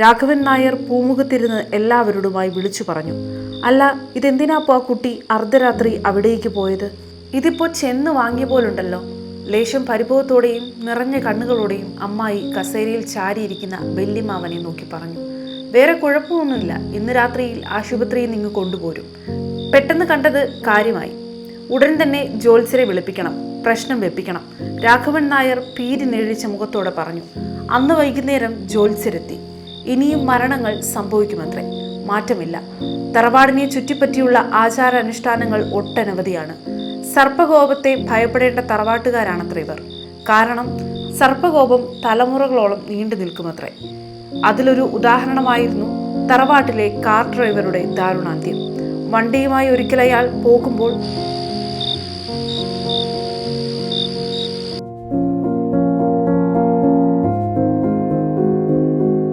രാഘവൻ നായർ പൂമുഖത്തിരുന്ന് എല്ലാവരോടുമായി വിളിച്ചു പറഞ്ഞു. അല്ല ഇതെന്തിനാപ്പോ ആ കുട്ടി അർദ്ധരാത്രി അവിടേക്ക് പോയത്? ഇതിപ്പോ ചെന്ന് വാങ്ങിയ പോലുണ്ടല്ലോ. ലേശം പരിഭവത്തോടെയും നിറഞ്ഞ കണ്ണുകളോടെയും അമ്മായി കസേരയിൽ ചാരിയിരിക്കുന്ന വെല്ലിമാവനെ നോക്കി പറഞ്ഞു. വേറെ കുഴപ്പമൊന്നുമില്ല. ഇന്ന് രാത്രിയിൽ ആശുപത്രിയിൽ നിന്ന് കൊണ്ടുപോരും. പെട്ടെന്ന് കണ്ടത് കാര്യമായി. ഉടൻ തന്നെ ജോത്സരെ വിളിപ്പിക്കണം. പ്രശ്നം വെപ്പിക്കണം. രാഘവൻ നായർ പീരി നേഴിച്ച മുഖത്തോടെ പറഞ്ഞു. അന്ന് വൈകുന്നേരം ജോത്സ്യരെത്തി ഇനിയും മരണങ്ങൾ സംഭവിക്കുമത്രേ. മാറ്റമില്ല. തറവാടിനെ ചുറ്റിപ്പറ്റിയുള്ള ആചാര അനുഷ്ഠാനങ്ങൾ ഒട്ടനവധിയാണ്. സർപ്പകോപത്തെ ഭയപ്പെടേണ്ട തറവാട്ടുകാരാണത്രേ ഇവർ. കാരണം സർപ്പകോപം തലമുറകളോളം നീണ്ടു നിൽക്കുമത്രേ. അതിലൊരു ഉദാഹരണമായിരുന്നു തറവാട്ടിലെ കാർ ഡ്രൈവറുടെ ദാരുണാന്ത്യം. വണ്ടിയുമായി ഒരിക്കൽ അയാൾ പോകുമ്പോൾ